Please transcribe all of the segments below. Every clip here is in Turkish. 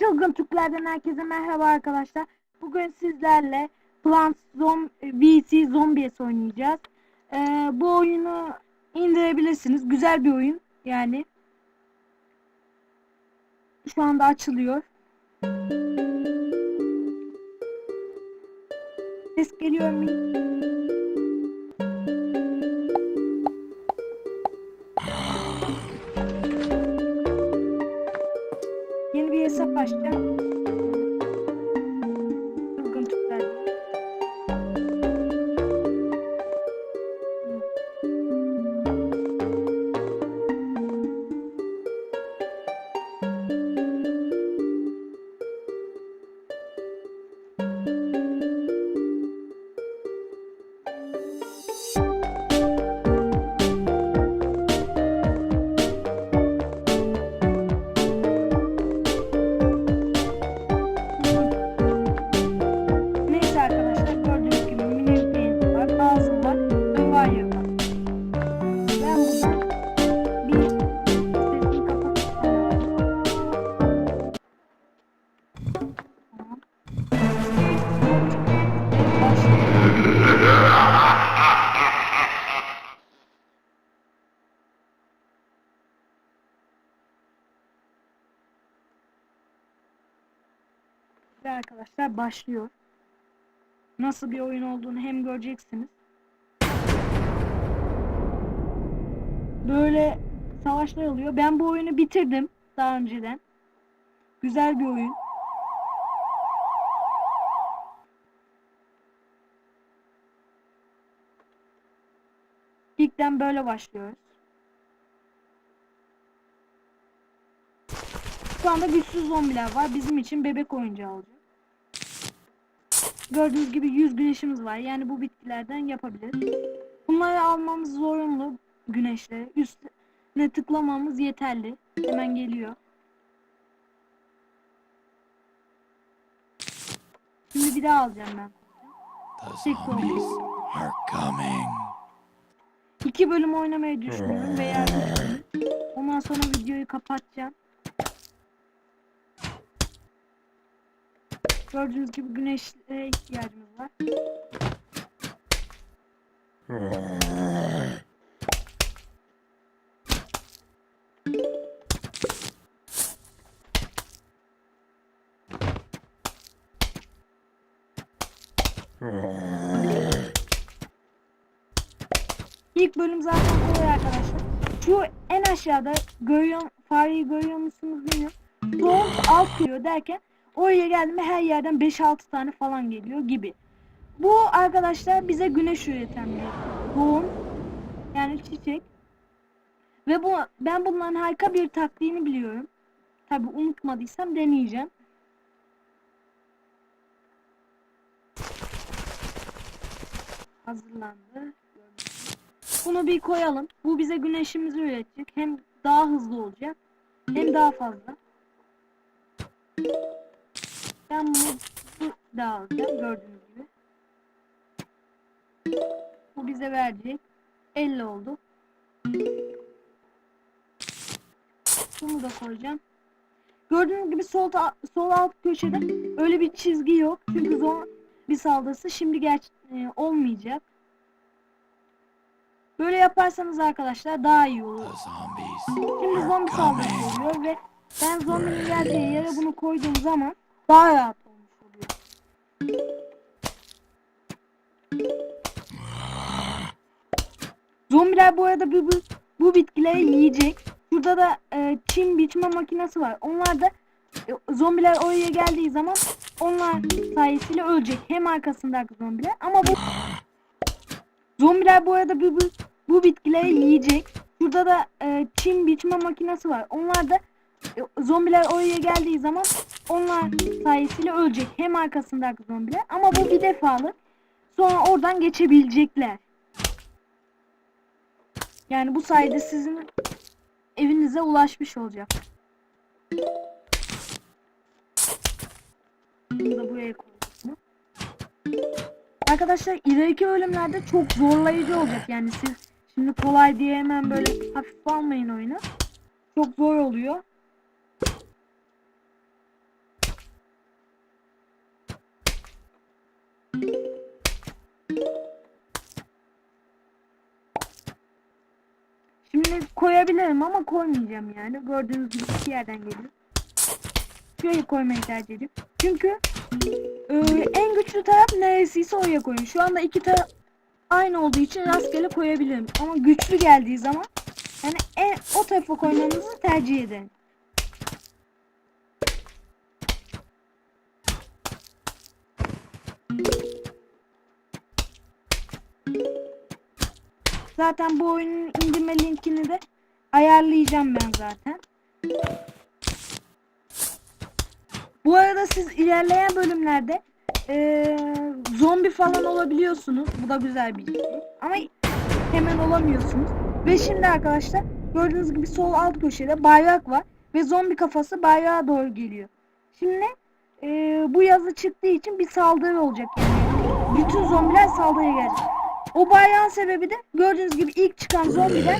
Çılgın Türklerden herkese merhaba arkadaşlar. Bugün sizlerle Plants Zom VC Zombies oynayacağız. Ee, bu oyunu indirebilirsiniz. Güzel bir oyun yani. Şu anda açılıyor. Ses geliyor mu? Ve arkadaşlar başlıyor. Nasıl bir oyun olduğunu hem göreceksiniz. Böyle savaşlar oluyor. Ben bu oyunu bitirdim daha önceden. Güzel bir oyun. İlkten böyle başlıyoruz. Şu anda güçsüz zombiler var. Bizim için bebek oyuncağı olacak. Gördüğünüz gibi 100 güneşimiz var. Yani bu bitkilerden yapabiliriz. Bunları almamız zorunlu güneşleri. Üstüne tıklamamız yeterli. Hemen geliyor. Şimdi bir daha alacağım ben. The zombies are coming. İki bölüm oynamayı düşünüyorum veya üç bölüm. Ondan sonra videoyu kapatacağım. Gördüğünüz gibi güneşe ihtiyacımız var. İlk bölüm zaten kolay arkadaşlar. Şu en aşağıda görüyor, fareyi görüyor musunuz bilmiyorum. Doğum alt geliyor derken oraya geldi mi her yerden 5-6 tane falan geliyor gibi. Bu arkadaşlar bize güneş üreten bir doğum. Yani çiçek. Ve bu ben bunların harika bir taktiğini biliyorum. Tabi unutmadıysam deneyeceğim. Hazırlandı. Bunu bir koyalım. Bu bize güneşimizi üretecek. Hem daha hızlı olacak. Hem daha fazla. Ben bunu bu da alacağım gördüğünüz gibi. Bu bize verecek. 50 oldu. Bunu da koyacağım. Gördüğünüz gibi sol, sol alt köşede öyle bir çizgi yok. Çünkü zor bir saldırısı şimdi geç e, olmayacak. Böyle yaparsanız arkadaşlar daha iyi olur. Şimdi zombi saldırısı oluyor ve ben zombinin geldiği yere bunu koyduğum zaman daha rahat olmuş oluyor. Zombiler bu arada bu, bu, bu bitkileri yiyecek. Şurada da e, çim biçme makinesi var. Onlar da e, zombiler oraya geldiği zaman onlar sayesinde ölecek. Hem arkasındaki zombiler ama bu zombiler bu arada bu, bu, bu bitkileri yiyecek. Şurada da e, çim biçme makinesi var. Onlar da e, zombiler oraya geldiği zaman onlar sayesinde ölecek. Hem arkasındaki zombiler ama bu bir defalı. Sonra oradan geçebilecekler. Yani bu sayede sizin evinize ulaşmış olacak. Bunu da buraya. Arkadaşlar ileriki bölümlerde çok zorlayıcı olacak. Yani siz şimdi kolay diye hemen böyle hafif almayın oyunu. Çok zor oluyor. Şimdi koyabilirim ama koymayacağım yani. Gördüğünüz gibi iki yerden geliyor. Şöyle koymayı tercih ediyorum. Çünkü e, en güçlü taraf neresiyse oraya koyun. Şu anda iki taraf aynı olduğu için rastgele koyabilirim. Ama güçlü geldiği zaman yani en, o tarafa koymanızı tercih ederim. Zaten bu oyunun indirme linkini de ayarlayacağım ben zaten. Bu arada siz ilerleyen bölümlerde eee, zombi falan olabiliyorsunuz. Bu da güzel bir şey. Ama hemen olamıyorsunuz. Ve şimdi arkadaşlar gördüğünüz gibi sol alt köşede bayrak var. Ve zombi kafası bayrağa doğru geliyor. Şimdi eee, bu yazı çıktığı için bir saldırı olacak yani. Bütün zombiler saldırıya gelecek. O bayrağın sebebi de gördüğünüz gibi ilk çıkan zombiler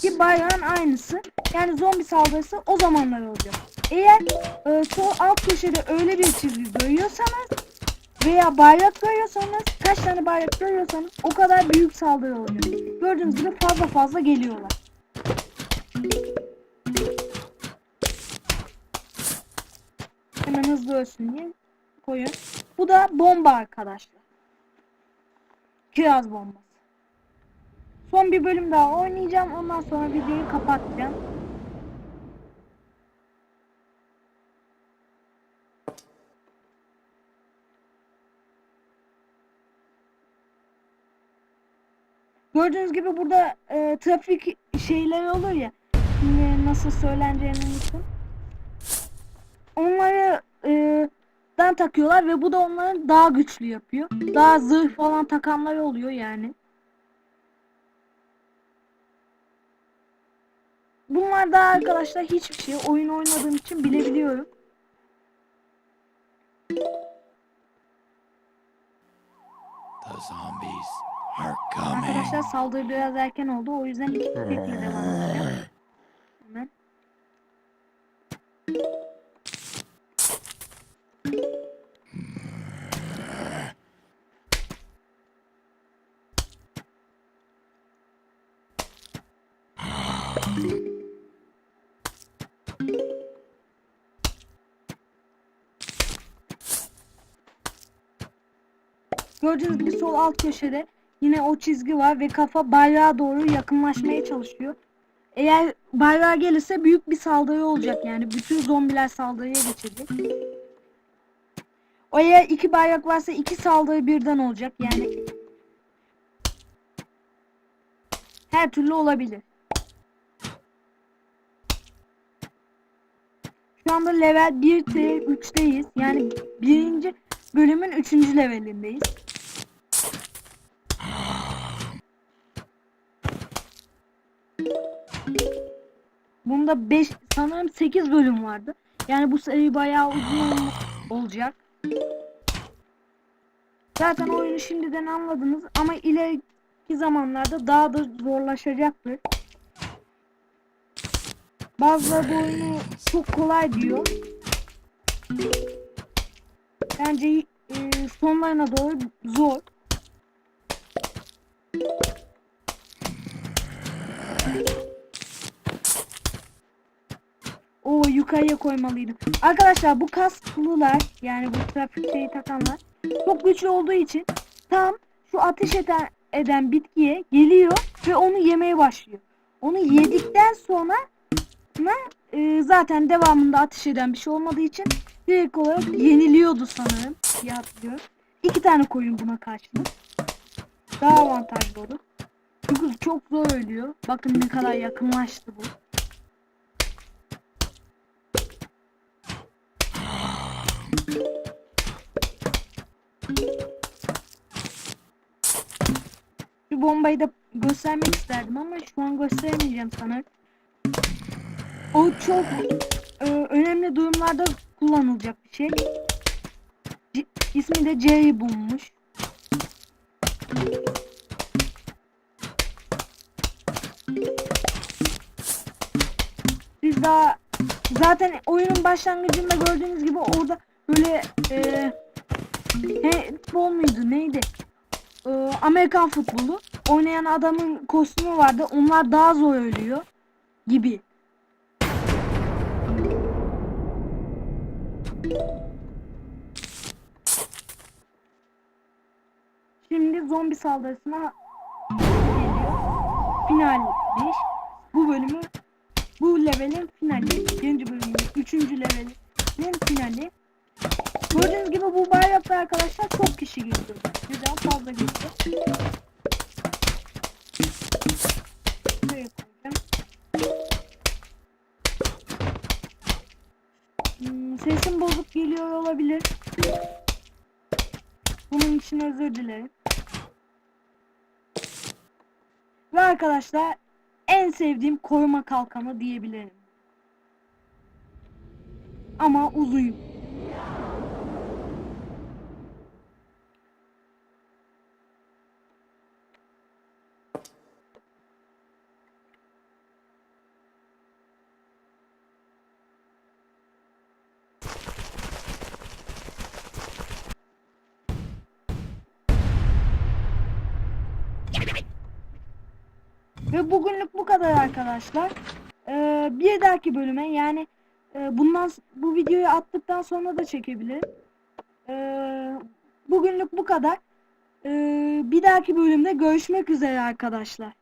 ki bayrağın aynısı. Yani zombi saldırısı o zamanlar olacak. Eğer e, sol alt köşede öyle bir çizgi görüyorsanız veya bayrak görüyorsanız kaç tane bayrak görüyorsanız o kadar büyük saldırı oluyor. Gördüğünüz gibi fazla fazla geliyorlar. Hemen hızlı ölsün diye koyun. Bu da bomba arkadaşlar. Kiraz bombası. Son bir bölüm daha oynayacağım. Ondan sonra videoyu kapatacağım. Gördüğünüz gibi burada e, trafik şeyleri olur ya. Nasıl söyleneceğini unuttum. Onları e, dan takıyorlar ve bu da onların daha güçlü yapıyor. Daha zırh falan takanları oluyor yani. Bunlar da arkadaşlar hiçbir şey. Oyun oynadığım için bilebiliyorum. The zombies are coming. Arkadaşlar saldırı biraz erken oldu. O yüzden iki tekle devam edeceğim. Gördüğünüz gibi sol alt köşede yine o çizgi var ve kafa bayrağa doğru yakınlaşmaya çalışıyor. Eğer bayrağa gelirse büyük bir saldırı olacak yani bütün zombiler saldırıya geçecek. O eğer iki bayrak varsa iki saldırı birden olacak yani. Her türlü olabilir. Şu anda level 1'te 3'teyiz. Yani birinci bölümün 3. levelindeyiz. Bunda 5 sanırım 8 bölüm vardı. Yani bu seri bayağı uzun olacak. Zaten oyunu şimdiden anladınız ama ileriki zamanlarda daha da zorlaşacaktır. Bazıları bu oyunu çok kolay diyor. Bence e, sonlarına doğru zor. O yukarıya koymalıydım. Arkadaşlar bu kasklılar yani bu trafik şeyi takanlar çok güçlü olduğu için tam şu ateş eden, eden bitkiye geliyor ve onu yemeye başlıyor. Onu yedikten sonra ne, e, zaten devamında ateş eden bir şey olmadığı için direkt olarak yeniliyordu sanırım. hatırlıyorum. İki tane koyun buna karşılık. Daha avantajlı olur. Çünkü çok zor ölüyor. Bakın ne kadar yakınlaştı bu. Şu bombayı da göstermek isterdim ama şu an gösteremeyeceğim sana. O çok e, önemli durumlarda kullanılacak bir şey. C- ismi de J bulmuş. Siz daha zaten oyunun başlangıcında gördüğünüz gibi orada böyle e, Handball muydu neydi? Ee, Amerikan futbolu. Oynayan adamın kostümü vardı. Onlar daha zor ölüyor gibi. Zombi saldırısına geliyor. Final 5. Bu bölümü bu levelin finali. Birinci bölümün üçüncü levelin finali. Gördüğünüz gibi bu bayrakta arkadaşlar çok kişi gitti. Güzel fazla gitti. Hmm, sesim bozuk geliyor olabilir. Bunun için özür dilerim. Ve arkadaşlar en sevdiğim koruma kalkanı diyebilirim. Ama uzun. Ve bugünlük bu kadar arkadaşlar. Ee, bir dahaki bölüme yani e, bundan bu videoyu attıktan sonra da çekebilirim. Ee, bugünlük bu kadar. Ee, bir dahaki bölümde görüşmek üzere arkadaşlar.